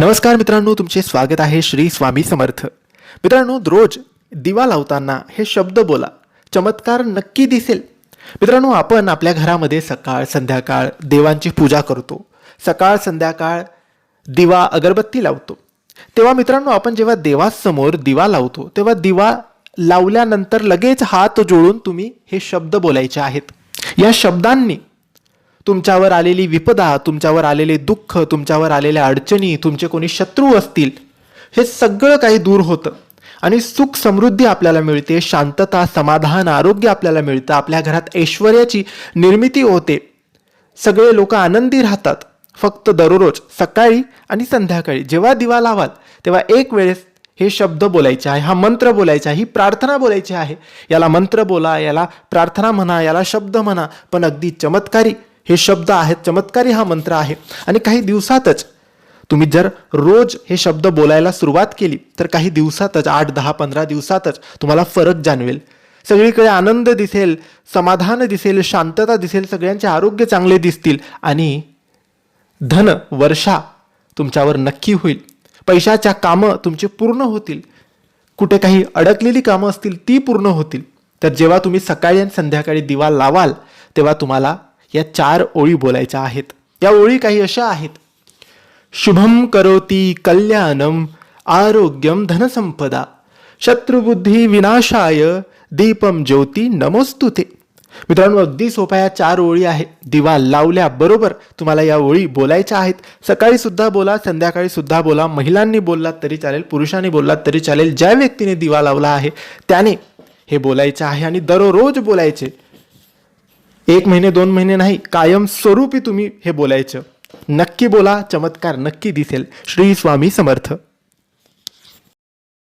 नमस्कार मित्रांनो तुमचे स्वागत आहे श्री स्वामी समर्थ. मित्रांनो रोज दिवा लावताना हे शब्द बोला. चमत्कार नक्की दिसेल. मित्रांनो आपण आपल्या घरामध्ये सकाळ संध्याकाळ देवांची पूजा करतो. सकाळ संध्याकाळ दिवा अगरबत्ती लावतो. तेव्हा मित्रांनो आपण जेव्हा देवासमोर दिवा लावतो तेव्हा दिवा लावल्यानंतर लगेच हात जोडून तुम्ही हे शब्द बोलायचे आहेत. या शब्दांनी तुमच्यावर आलेली विपदा तुमच्यावर आलेले दुःख तुमच्यावर आलेल्या अडचणी तुमचे कोणी शत्रू असतील हे सगळं काही दूर होतं. आणि सुख समृद्धी आपल्याला मिळते शांतता समाधान आरोग्य आपल्याला मिळतं आपल्या घरात ऐश्वर्याची निर्मिती होते. सगळे लोक आनंदी राहतात. फक्त दररोज सकाळी आणि संध्याकाळी जेव्हा दिवा लावाल तेव्हा एक वेळेस हे शब्द बोलायचे आहे हा मंत्र बोलायचा आहे ही प्रार्थना बोलायची आहे. याला मंत्र बोला याला प्रार्थना म्हणा याला शब्द म्हणा पण अगदी चमत्कारी हे शब्द आहेत चमत्कारी हा मंत्र आहे. आणि काही दिवसातच तुम्ही जर रोज हे शब्द बोलायला सुरुवात केली तर काही दिवसातच आठ दहा पंधरा दिवसातच तुम्हाला फरक जाणवेल. सगळीकडे आनंद दिसेल समाधान दिसेल शांतता दिसेल सगळ्यांचे आरोग्य चांगले दिसतील आणि धन वर्षा तुमच्यावर नक्की होईल. पैशाच्या कामं तुमची पूर्ण होतील. कुठे काही अडकलेली कामं असतील ती पूर्ण होतील. तर जेव्हा तुम्ही सकाळी आणि संध्याकाळी दिवा लावाल तेव्हा तुम्हाला या चार ओळी बोलायच्या आहेत. या ओळी काही अशा आहेत. शुभम करोती कल्याणम आरोग्यम धनसंपदा शत्रुबुद्धी विनाशाय दीपम ज्योती नमोस्तु ते मित्रांनो अगदी सोप्या या चार ओळी आहे दिवा लावल्याबरोबर तुम्हाला या ओळी बोलायच्या आहेत. सकाळी सुद्धा बोला संध्याकाळी सुद्धा बोला महिलांनी बोललात तरी चालेल पुरुषांनी बोललात तरी चालेल ज्या व्यक्तीने दिवा लावला आहे त्याने हे बोलायचं आहे आणि दररोज बोलायचे. एक महिने दोन महिने नाही कायम स्वरूपी तुम्ही हे बोलायचं. नक्की बोला चमत्कार नक्की दिसेल. श्री स्वामी समर्थ.